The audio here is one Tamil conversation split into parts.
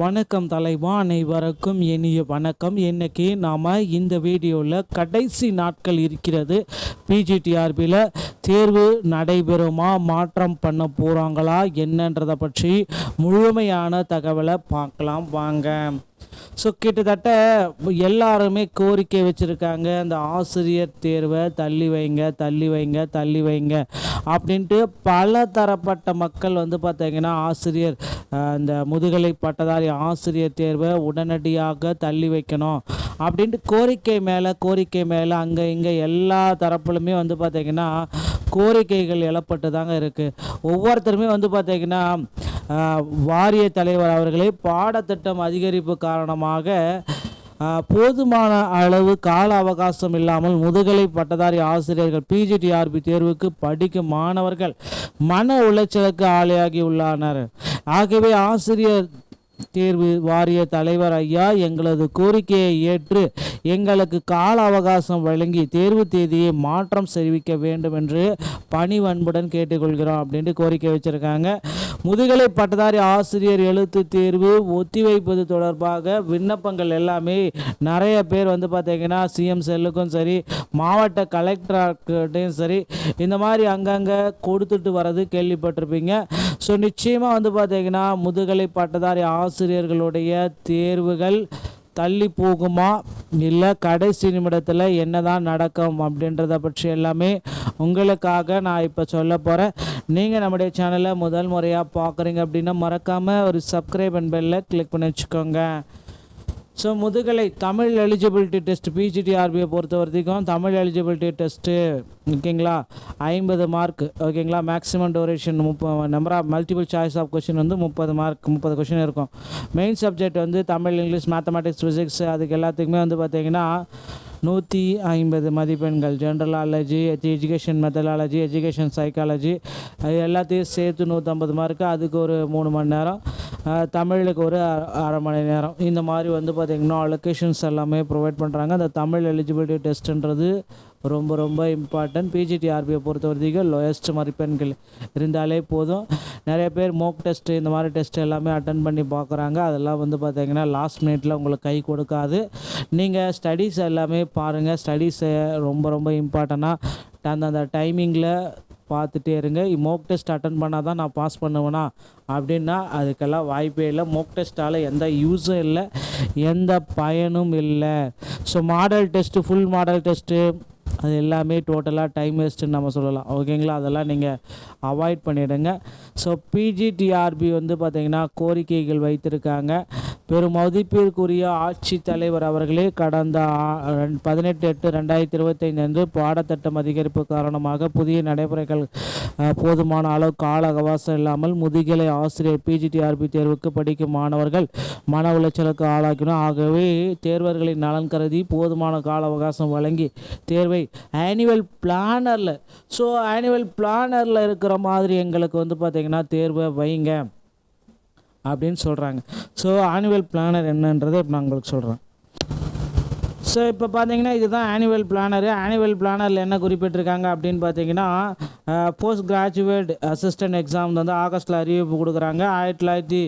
வணக்கம் தலைவா அனைவருக்கும் இனிய வணக்கம். இன்றைக்கி நாம் இந்த வீடியோவில் கடைசி நாட்கள் இருக்கிறது. பிஜிடிஆர்பியில் தேர்வு நடைபெறுமா மாற்றம் பண்ண போகிறாங்களா என்னன்றதை பற்றி முழுமையான தகவலை பார்க்கலாம். வாங்க. ஸோ கிட்டத்தட்ட எல்லாருமே கோரிக்கை வச்சுருக்காங்க அந்த ஆசிரியர் தேர்வை தள்ளி வைங்க தள்ளி வைங்க தள்ளி வைங்க. அப்படின்ட்டு பல தரப்பட்ட மக்கள் வந்து பார்த்திங்கன்னா ஆசிரியர் இந்த முதுகலை பட்டதாரி ஆசிரியர் தேர்வை உடனடியாக தள்ளி வைக்கணும் அப்படின்ட்டு கோரிக்கை மேலே கோரிக்கை மேலே அங்கே இங்கே எல்லா தரப்புலுமே வந்து பார்த்திங்கன்னா கோரிக்கைகள் எழப்பட்டு தாங்க இருக்குது ஒவ்வொருத்தருமே வந்து பார்த்திங்கன்னா வாரிய தலைவர் அவர்களே பாடத்திட்டம் அதிகரிப்பு காரணமாக போதுமான அளவு கால அவகாசம் இல்லாமல் முதுகலை பட்டதாரி ஆசிரியர்கள் பிஜிடிஆர்பி தேர்வுக்கு படிக்கும் மாணவர்கள் மன உளைச்சலுக்கு ஆளாகி உள்ளனர். ஆகவே ஆசிரியர் தேர்வு வாரிய தலைவர் ஐயா எங்களது கோரிக்கையை ஏற்று எங்களுக்கு கால அவகாசம் வழங்கி தேர்வு தேதியை மாற்றம் தெரிவிக்க வேண்டும் என்று பணிவன்புடன் கேட்டுக்கொள்கிறோம் அப்படின்ட்டு கோரிக்கை வச்சுருக்காங்க. முதுகலை பட்டதாரி ஆசிரியர் எழுத்து தேர்வு ஒத்திவைப்பது தொடர்பாக விண்ணப்பங்கள் எல்லாமே நிறைய பேர் வந்து பார்த்தீங்கன்னா சிஎம் செல்லுக்கும் சரி மாவட்ட கலெக்டர்கிட்டையும் சரி இந்த மாதிரி அங்கங்கே கொடுத்துட்டு வர்றது கேள்விப்பட்டிருப்பீங்க. ஸோ நிச்சயமாக வந்து பார்த்தீங்கன்னா முதுகலை பட்டதாரி ஆசிரியர்களுடைய தேர்வுகள் தள்ளி போகுமா? இல்லை கடைசி நிமிடத்தில் என்னதான் நடக்கும் அப்படின்றத பற்றி எல்லாமே உங்களுக்காக நான் இப்போ சொல்ல போகிறேன் நீங்கள் நம்முடைய சேனலை முதல் முறையாக பார்க்குறீங்க அப்படின்னா மறக்காமல் ஒரு சப்ஸ்கிரைப் அண்ட் பெல்லை கிளிக் பண்ணி வச்சுக்கோங்க. ஸோ முதுகலை தமிழ் எலிஜிபிலிட்டி டெஸ்ட் பிஜிடிஆர்பியை பொறுத்த வரைக்கும் தமிழ் எலிஜிபிலிட்டி டெஸ்ட்டு ஓகேங்களா? ஐம்பது மார்க் ஓகேங்களா? Maximum duration முப்ப number of multiple choice of question வந்து முப்பது மார்க் முப்பது கொஷின் இருக்கும். மெயின் சப்ஜெக்ட் வந்து தமிழ் இங்கிலீஷ் மேத்தமெட்டிக்ஸ் ஃபிசிக்ஸ் அதுக்கு எல்லாத்துக்குமே வந்து பார்த்திங்கன்னா நூற்றி ஐம்பது மதிப்பெண்கள். General education methodology education psychology அது எல்லாத்தையும் சேர்த்து நூற்றம்பது மார்க்கு அதுக்கு ஒரு மூணு மணி நேரம். தமிழுக்கு ஒரு அ- அரை மணி நேரம். இந்த மாதிரி வந்து பார்த்திங்கன்னா அலொகேஷன்ஸ் எல்லாமே ப்ரொவைட் பண்ணுறாங்க அந்த தமிழ் எலிஜிபிலிட்டி டெஸ்ட்டுன்றது ரொம்ப ரொம்ப இம்பார்ட்டன்ட் பிஜிடிஆர்பியை பொறுத்த வரைக்கும் லோயஸ்ட் மதிப்பெண்கள் இருந்தாலே போதும். நிறைய பேர் மோக் டெஸ்ட்டு இந்த மாதிரி டெஸ்ட் எல்லாமே அட்டன் பண்ணி பார்க்குறாங்க அதெல்லாம் வந்து பார்த்திங்கன்னா லாஸ்ட் மினிட்ல உங்களுக்கு கை கொடுக்காது. நீங்கள் ஸ்டடீஸ் எல்லாமே பாருங்கள் ஸ்டடீஸை ரொம்ப ரொம்ப இம்பார்ட்டண்ட்டாக அந்தந்த டைமிங்கில் பார்த்துட்டே இருங்க. மோக் டெஸ்ட் அட்டன் பண்ணால் தான் நான் பாஸ் பண்ணுவேனா? அப்படின்னா அதுக்கெல்லாம் வாய்ப்பே இல்லை. மோக் டெஸ்ட்டால் எந்த யூஸும் இல்லை. எந்த பயனும் இல்லை. So model test full model test அது எல்லாமே டோட்டலாக டைம் வேஸ்ட்டுன்னு நம்ம சொல்லலாம். ஓகேங்களா அதெல்லாம் நீங்கள் அவாய்ட் பண்ணிவிடுங்க ஸோ பிஜிடிஆர்பி வந்து பார்த்திங்கன்னா கோரிக்கைகள் வைத்திருக்காங்க. பெரும் மதிப்பிற்குரிய ஆட்சித் தலைவர் அவர்களே கடந்த பதினெட்டு எட்டு ரெண்டாயிரத்தி இருபத்தைந்து அன்று பாடத்திட்டம் அதிகரிப்பு காரணமாக புதிய நடைமுறைகள் போதுமான அளவு கால அவகாசம் இல்லாமல் முதுகலை ஆசிரியர் பிஜிடிஆர்பி தேர்வுக்கு படிக்கும் மாணவர்கள் மன உளைச்சலுக்கு ஆளாக்கினோம் ஆகவே தேர்வர்களின் நலன் கருதி போதுமான கால அவகாசம் வழங்கி தேர்வை ஆனுவல் பிளானரில் ஸோ ஆனுவல் பிளானரில் இருக்கிற மாதிரி எங்களுக்கு வந்து பார்த்திங்கன்னா தேர்வை வைங்க. அப்படின்னு சொல்கிறாங்க ஸோ ஆனுவல் பிளானர் என்னன்றதை இப்போ நான் உங்களுக்கு சொல்கிறேன் ஸோ இப்போ பார்த்தீங்கன்னா இதுதான் ஆனுவல் பிளானரு ஆனுவல் பிளானரில் என்ன குறிப்பிட்டிருக்காங்க அப்படின்னு பார்த்தீங்கன்னா போஸ்ட் கிராஜுவேட் அசிஸ்டன்ட் எக்ஸாம் வந்து ஆகஸ்ட்டில் அறிவிப்பு கொடுக்குறாங்க. ஆயிரத்தி தொள்ளாயிரத்தி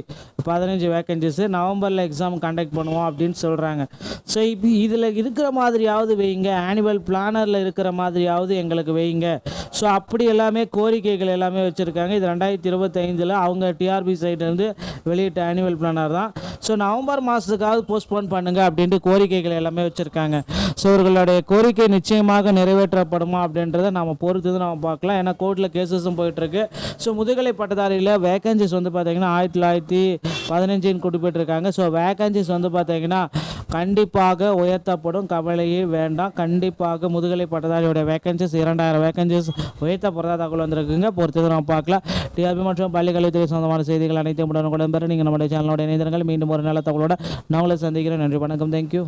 பதினஞ்சு வேக்கன்சிஸு நவம்பரில் எக்ஸாம் கண்டக்ட் பண்ணுவோம் அப்படின்னு சொல்கிறாங்க ஸோ இப்போ இதில் இருக்கிற மாதிரியாவது வைங்க. ஆனுவல் பிளானரில் இருக்கிற மாதிரியாவது எங்களுக்கு வைங்க. ஸோ அப்படி எல்லாமே கோரிக்கைகள் எல்லாமே வச்சுருக்காங்க. இது ரெண்டாயிரத்தி இருபத்தைந்தில் அவங்க டிஆர்பி சைட்லேருந்து வெளியிட்ட ஆனுவல் பிளானர் தான். ஸோ நவம்பர் மாதத்துக்காவது போஸ்ட்போன் பண்ணுங்கள் அப்படின்ட்டு கோரிக்கைகள் எல்லாமே வச்சுருக்காங்க. ஸோ இவர்களுடைய கோரிக்கை நிச்சயமாக நிறைவேற்றப்படுமா அப்படின்றத நம்ம பொறுத்து நம்ம பார்க்கலாம். ஏன்னா கோர்ட்டில் கேசஸும் போயிட்டுருக்கு. ஸோ முதுகலை பட்டதாரியில் வேகன்சிஸ் வந்து பார்த்தீங்கன்னா ஆயிரத்தி தொள்ளாயிரத்தி பதினஞ்சுன்னு குறிப்பிட்டிருக்காங்க. ஸோ வேகன்சிஸ் வந்து பார்த்திங்கன்னா கண்டிப்பாக உயர்த்தப்படும். கவலையே வேண்டாம். கண்டிப்பாக முதுகலை பட்டதாரியோடைய வேகன்சிஸ் இரண்டாயிரம் வேகன்சிஸ் உயர்த்தப்படுறதா தகவல் வந்திருக்குங்க. பொறுத்தது நம்ம பார்க்கலாம். டிஆர்பி மற்றும் பள்ளிக்கல்வித்துறை சொந்தமான செய்திகள் அனைத்தையும் உடனுக்குடன் பெற நீங்கள் நம்முடைய சேனலோட இணைந்திருங்கள். மீண்டும் ஒரு நல்ல தகவலோட நான் உங்களை சந்திக்கிறேன். நன்றி வணக்கம். தேங்க்யூ